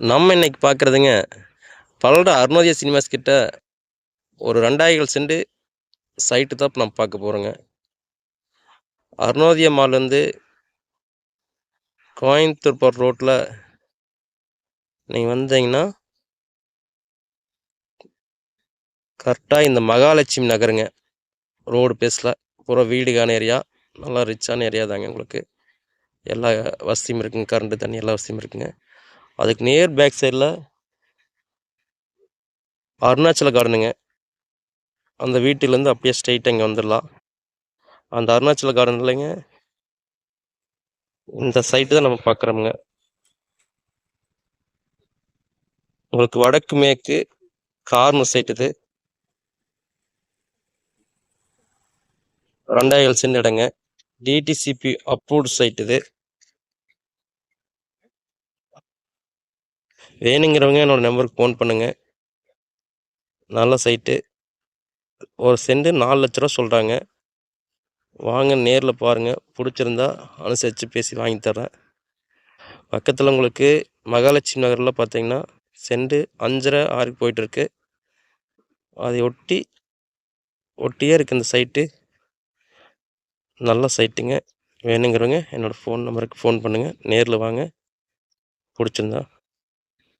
நம்ம இன்னைக்கு பார்க்குறதுங்க பல்லட அருணோதய சினிமாஸ் கிட்ட ஒரு ரெண்டாயிரம் செண்டு சைட்டு தான் இப்போ நம்ம பார்க்க போகிறோங்க அருணோதய மால்லேருந்து கோயம்புத்தூர் போகிற ரோட்டில் நீங்கள் வந்தீங்கன்னா கரெக்டாக இந்த மகாலட்சுமி நகருங்க. ரோடு பேஸில் பூரா வீடுகான ஏரியா நல்லா ரிச்சான ஏரியா தாங்க உங்களுக்கு. எல்லா வசதியும் இருக்குங்க கரண்ட்டு தண்ணி எல்லா வசதியும் இருக்குங்க. அதுக்கு நேர் பேக் சைடில் அருணாச்சல கார்டனுங்க அந்த வீட்டிலேருந்து அப்படியே ஸ்ட்ரைட்டாக இங்கே வந்துடலாம் அந்த அருணாச்சல கார்டன் இல்லைங்க. இந்த சைட்டு தான் நம்ம பார்க்குறோமுங்க. உங்களுக்கு வடக்கு மேற்கு கார்னர் சைட் இது. ரெண்டாயிரம் சென்ட் இடங்க. டிடிசிபி அப்ரூவ்டு சைட் இது. வேணுங்கிறவங்க என்னோடய நம்பருக்கு ஃபோன் பண்ணுங்கள் நல்ல சைட்டு ஒரு செண்டு நாலு லட்ச ரூபா சொல்கிறாங்க வாங்க நேரில் பாருங்கள் பிடிச்சிருந்தா அனுசரித்து பேசி வாங்கி தரேன் பக்கத்தில் உங்களுக்கு மகாலட்சுமி நகரில் பார்த்தீங்கன்னா செண்டு அஞ்சரை ஆறுக்கு போயிட்டுருக்கு. அதை ஒட்டி ஒட்டியே இருக்குது இந்த சைட்டு நல்ல சைட்டுங்க வேணுங்கிறவங்க என்னோடய ஃபோன் நம்பருக்கு ஃபோன் பண்ணுங்கள் நேரில் வாங்க. பிடிச்சிருந்தா